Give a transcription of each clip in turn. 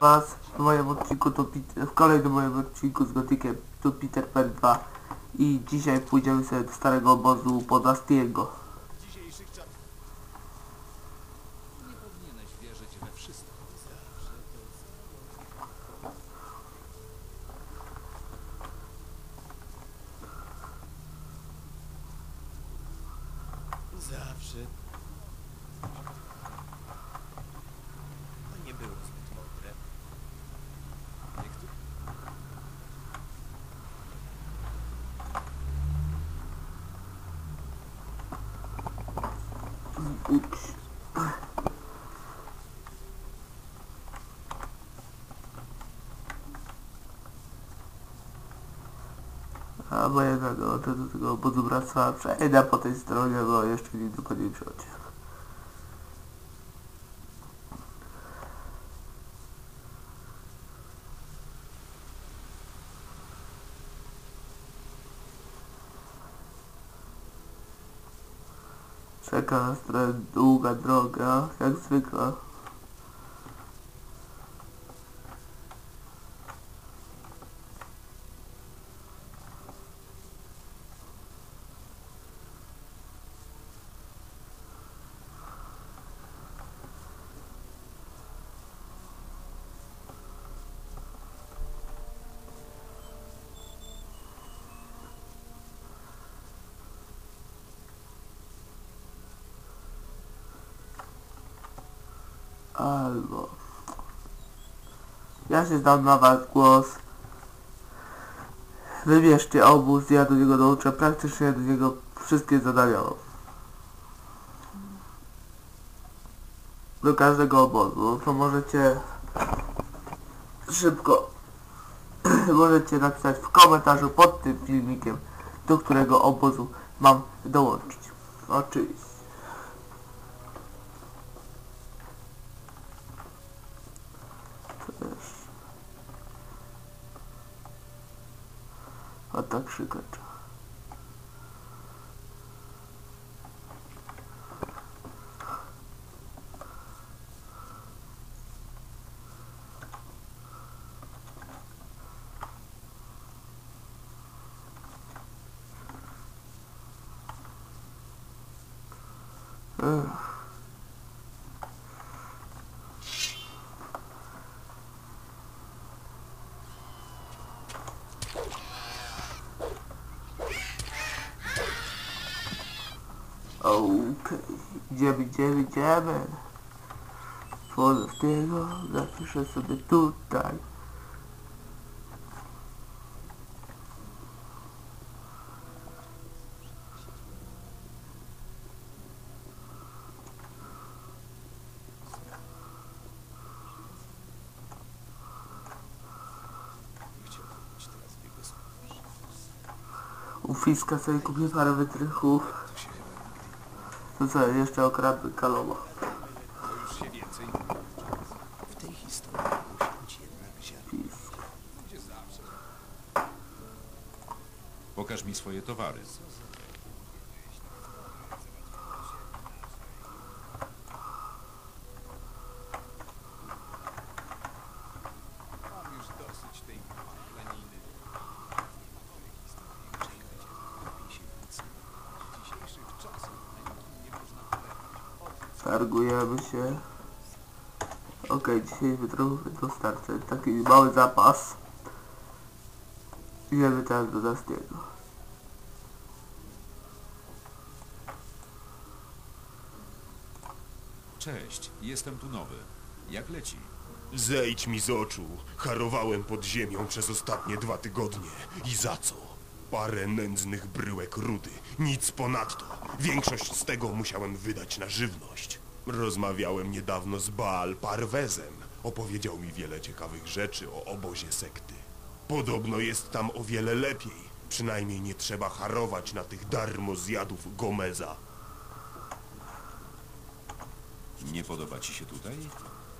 Was w moim odcinku to w kolejnym moim odcinku z Gotikiem to Peter Pan 2 i dzisiaj pójdziemy sobie do starego obozu Podastiego. Nie Zawsze. To nie było zbyt mądre. Niektórzy Ups. A bo jednak no, do tego obozu bractwa przejdę po tej stronie, bo jeszcze nigdy po niej przechodziłem. Czeka nas długa droga, jak zwykle. Albo... Ja się zdam na wasz głos. Wybierzcie obóz, ja do niego dołączę praktycznie do niego wszystkie zadania. Do każdego obozu, to możecie szybko możecie napisać w komentarzu pod tym filmikiem, do którego obozu mam dołączyć. Oczywiście. A tak krzykacza. Idziemy, idziemy, idziemy. Polskiego zapiszę sobie tutaj. U Fiska sobie kupię parę wytrychów. To co, jeszcze będzie zawsze. Pokaż mi swoje towary. Mam już dosyć tej planiny. Lepiej się nic W dzisiejszych czasach na nikim nie można polegać. Targujemy się. Okej, dzisiaj wytrychów dostarczę. Taki mały zapas. Idziemy teraz do Dastiego. Cześć, jestem tu nowy. Jak leci? Zejdź mi z oczu. Harowałem pod ziemią przez ostatnie dwa tygodnie. I za co? Parę nędznych bryłek rudy. Nic ponadto. Większość z tego musiałem wydać na żywność. Rozmawiałem niedawno z Baal Parwezem. Opowiedział mi wiele ciekawych rzeczy o obozie sekty. Podobno jest tam o wiele lepiej. Przynajmniej nie trzeba harować na tych darmo zjadów Gomeza. Nie podoba ci się tutaj?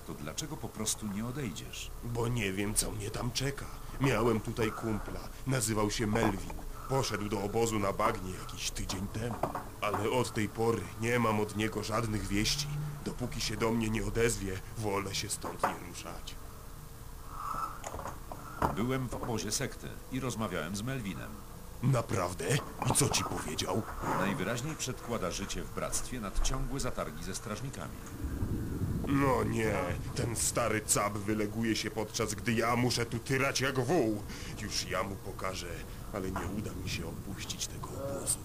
To dlaczego po prostu nie odejdziesz? Bo nie wiem, co mnie tam czeka. Miałem tutaj kumpla. Nazywał się Melvin. Poszedł do obozu na bagnie jakiś tydzień temu. Ale od tej pory nie mam od niego żadnych wieści. Dopóki się do mnie nie odezwie, wolę się stąd nie ruszać. Byłem w obozie sekty i rozmawiałem z Melvinem. Naprawdę? I co ci powiedział? Najwyraźniej przedkłada życie w bractwie nad ciągłe zatargi ze strażnikami. No nie, ten stary cap wyleguje się podczas gdy ja muszę tu tyrać jak wół. Już ja mu pokażę, ale nie uda mi się opuścić tego obozu.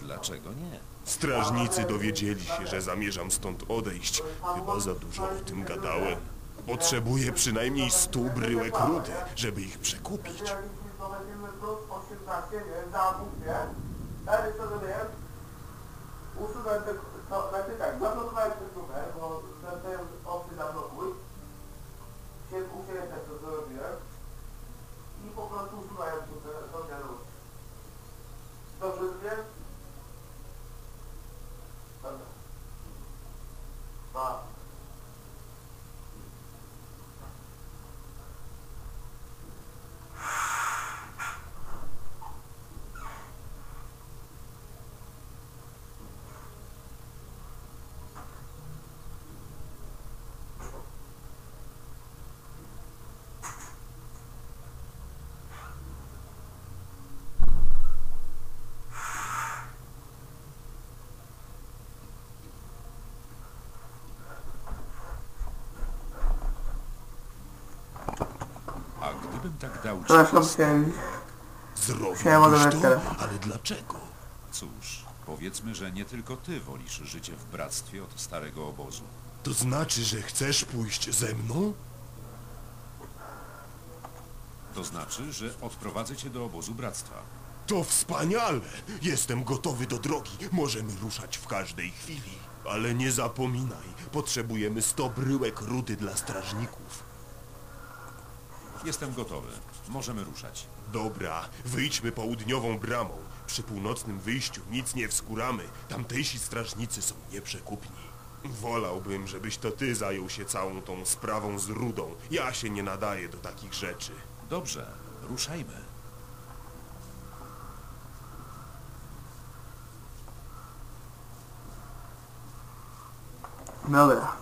Dlaczego nie? Strażnicy dowiedzieli się, że zamierzam stąd odejść. Chyba za dużo o tym gadałem. Potrzebuję przynajmniej stu bryłek rudy, żeby ich przekupić. Jeśli zdobędziemy plus 18, nie? Za nie? Wtedy co zrobię? Usunąłem te... To, znaczy tak, ten opcję zablokuj. Się u siebie też to zrobiłem. I po prostu usunąłem tu te rozmiary. Dobrze zrobiłem? Tak dał ci Przepraszam, chciałem... Chciałem to? Ale dlaczego? cóż, powiedzmy, że nie tylko ty wolisz życie w bractwie od starego obozu. To znaczy, że chcesz pójść ze mną? To znaczy, że odprowadzę cię do obozu bractwa. To wspaniale! Jestem gotowy do drogi. Możemy ruszać w każdej chwili. Ale nie zapominaj, potrzebujemy 100 bryłek rudy dla strażników. Jestem gotowy. Możemy ruszać. Dobra, wyjdźmy południową bramą. Przy północnym wyjściu nic nie wskuramy. Tamtejsi strażnicy są nieprzekupni. Wolałbym, żebyś to ty zajął się całą tą sprawą z rudą. Ja się nie nadaję do takich rzeczy. Dobrze, ruszajmy. Dobra.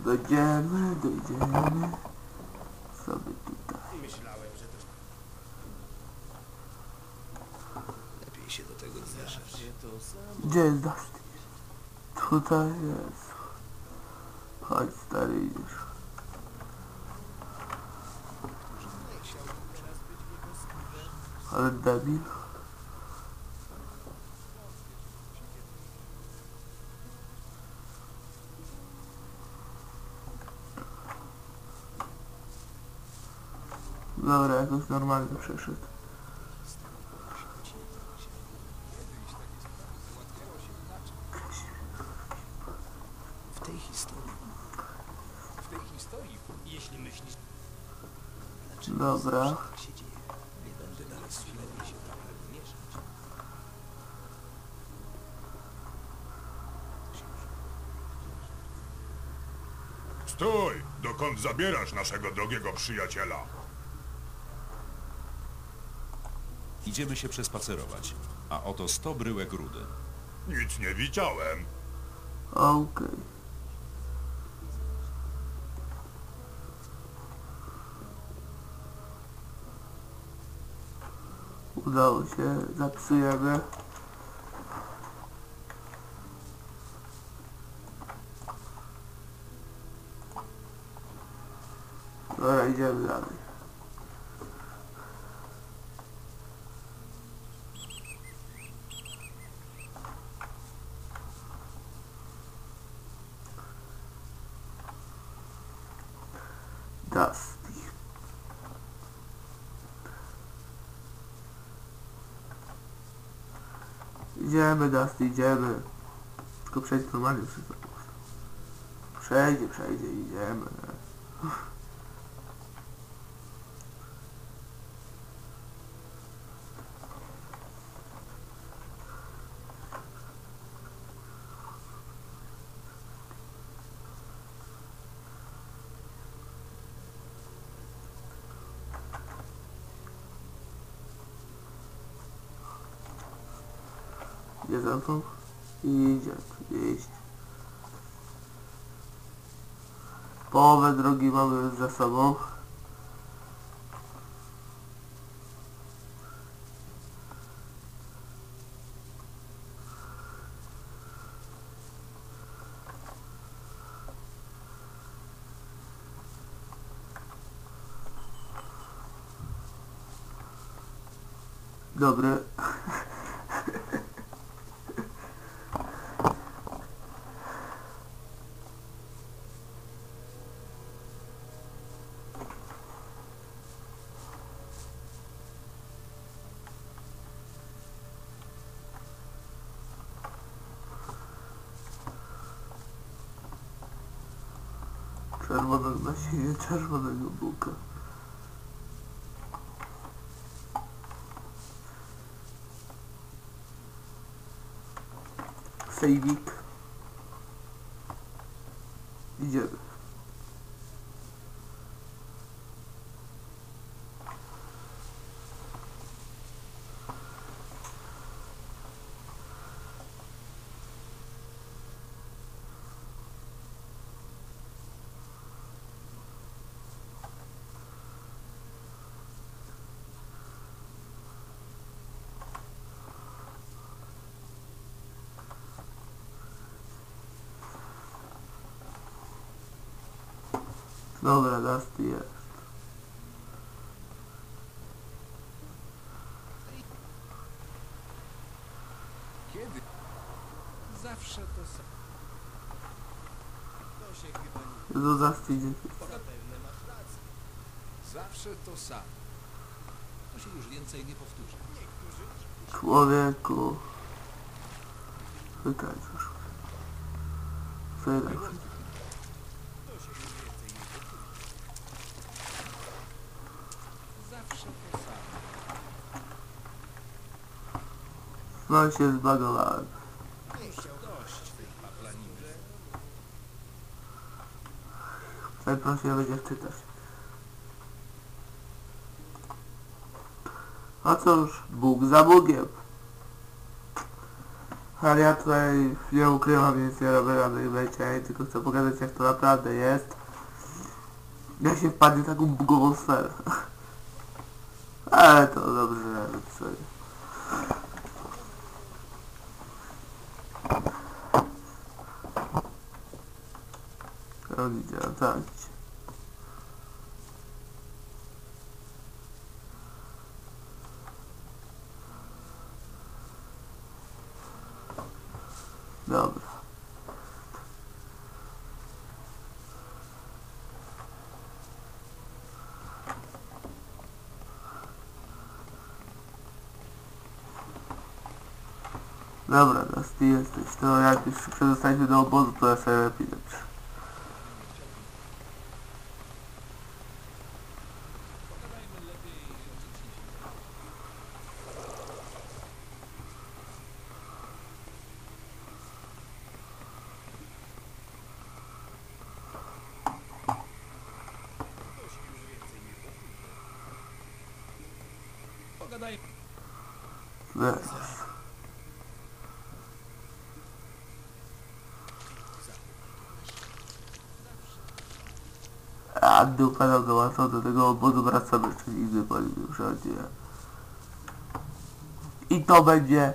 Dojdziemy, dojdziemy. Sobie tutaj. Lepiej się do tego nie. Gdzie jest Dusty? Tutaj jest. Chodź stary, idziesz. Ale debil. Dobra, jakoś normalnie przeszedł. W tej historii W tej historii, jeśli myślisz... Dobra. tak się dzieje. Nie będę teraz lepiej się trochę mieszać. Stój! Dokąd zabierasz naszego drogiego przyjaciela? Idziemy się przespacerować. A oto 100 bryłek rudy. Nic nie widziałem. Okej. Udało się, zapisujemy. Dobra, idziemy dalej. Dusty. Idziemy, Dusty, idziemy. Tylko przejdź normalnie przez. Przejdzie, przejdzie, idziemy. Idzie mną. Idzie, iść. Połowę drogi mamy już za sobą. Czerwonego nasienie czerwonego buka. Sejwik. Idziemy. Dobra, Dusty jest. Kiedy? Zawsze to samo. To się chyba nie... Do Dusty idzie. Zapewne masz rację. Zawsze to samo. To się już więcej nie powtórzy. Niektórzy... Człowieku. Wykańcz już. Wydaj. To się już więcej nie powtórzy. Zawsze to samo. No się zbagowałem. Proszę nie będziesz czytać. A cóż, Bóg za Bogiem. Ale ja tutaj nie ukrywam, więc nie robię żadnej leciej, tylko chcę pokazać jak to naprawdę jest. Jak się wpadnie w taką bugową sferę. Ale to dobrze sobie. On idzie, tak. Dobra. Dobra, Dusty jesteś, to jak już się do obozu, to ja sobie lepiej lepszy. Pogadajmy lepiej o czymś innym. To się już więcej nie powtórzy. Pogadajmy. Wiesz. A dupa nam dołączą do tego obozu wracamy jeszcze nigdy po nim nie. I to będzie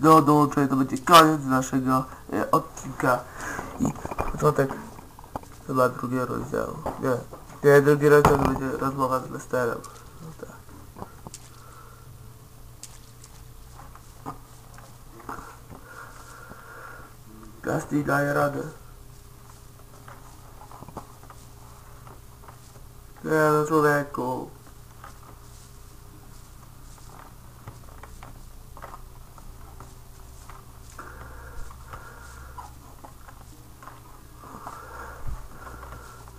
do dołączenia, to będzie koniec naszego e, odcinka i początek chyba drugiego rozdziału. Nie, nie, drugi rozdział to będzie rozmowa z Lesterem. No tak. Gasty daje radę. No człowieku.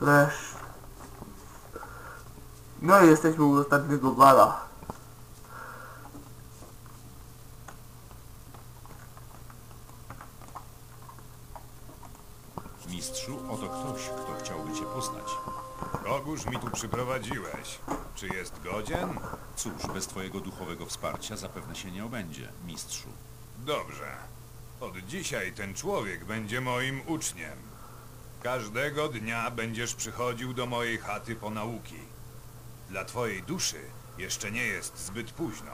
Wreszcie. No i jesteśmy u ostatniego bala. Bez twojego duchowego wsparcia zapewne się nie obędzie, mistrzu. Dobrze. Od dzisiaj ten człowiek będzie moim uczniem. Każdego dnia będziesz przychodził do mojej chaty po nauki. Dla twojej duszy jeszcze nie jest zbyt późno.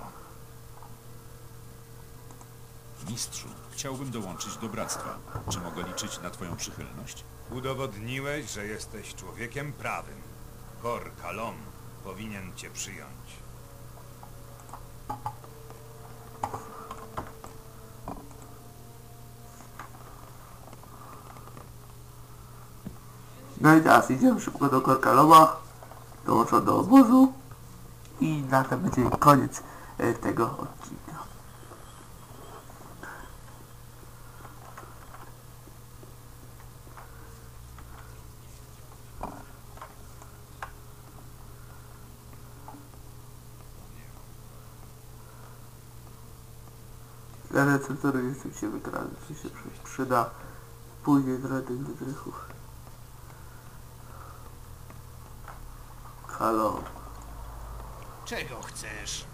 Mistrzu, chciałbym dołączyć do bractwa. Czy mogę liczyć na twoją przychylność? Udowodniłeś, że jesteś człowiekiem prawym. Kor Kalom powinien cię przyjąć. No i teraz idziemy szybko do Korkalowa, dołączę do obozu i na tym będzie koniec e, tego odcinka. Receptory jestem się wygrany, co się przy- przyda później dla tych wydrychów. Halo. Czego chcesz?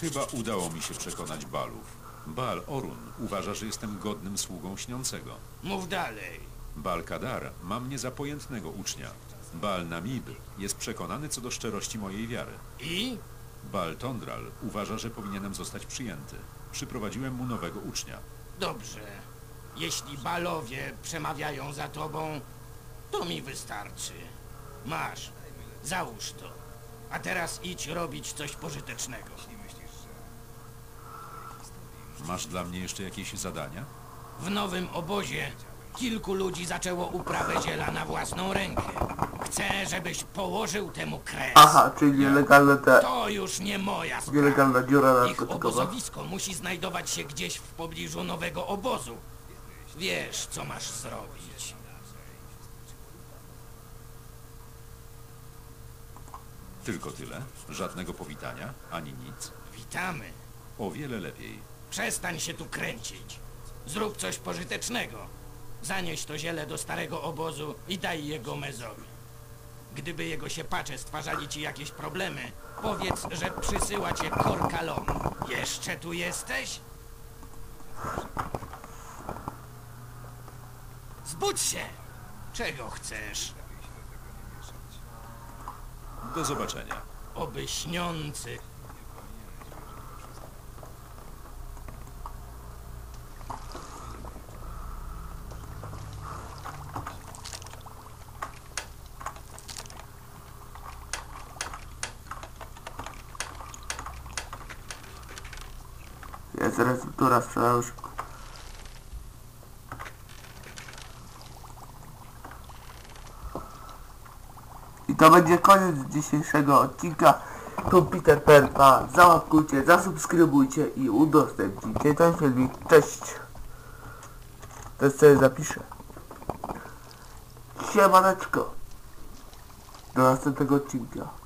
Chyba udało mi się przekonać Balów. Bal Orun uważa, że jestem godnym sługą śniącego. Mów dalej. Bal Kadar ma mnie za pojętnego ucznia. Bal Namib jest przekonany co do szczerości mojej wiary. I? Bal Tondral uważa, że powinienem zostać przyjęty. Przyprowadziłem mu nowego ucznia. Dobrze. Jeśli balowie przemawiają za tobą, to mi wystarczy. Masz. Załóż to. A teraz idź robić coś pożytecznego. Masz dla mnie jeszcze jakieś zadania? W nowym obozie kilku ludzi zaczęło uprawę ziela na własną rękę. Chcę, żebyś położył temu kres. Aha, czyli nielegalne te... To już nie moja sprawa. Nielegalna dziura Ich narkotykowa. obozowisko musi znajdować się gdzieś w pobliżu nowego obozu. Wiesz, co masz zrobić. Tylko tyle? Żadnego powitania? Ani nic? Witamy. O wiele lepiej. Przestań się tu kręcić. Zrób coś pożytecznego. Zanieś to ziele do starego obozu i daj je Gomezowi. Gdyby jego siepacze stwarzali ci jakieś problemy, powiedz, że przysyła cię Korkalon. Jeszcze tu jesteś? Zbudź się! Czego chcesz? Do zobaczenia. Oby śniący Jest sprzedał szybko. I to będzie koniec dzisiejszego odcinka. Tu Peter Perpa. Załapkujcie, zasubskrybujcie i udostępnijcie ten filmik. Cześć! To sobie zapiszę. Siemaneczko. Do następnego odcinka.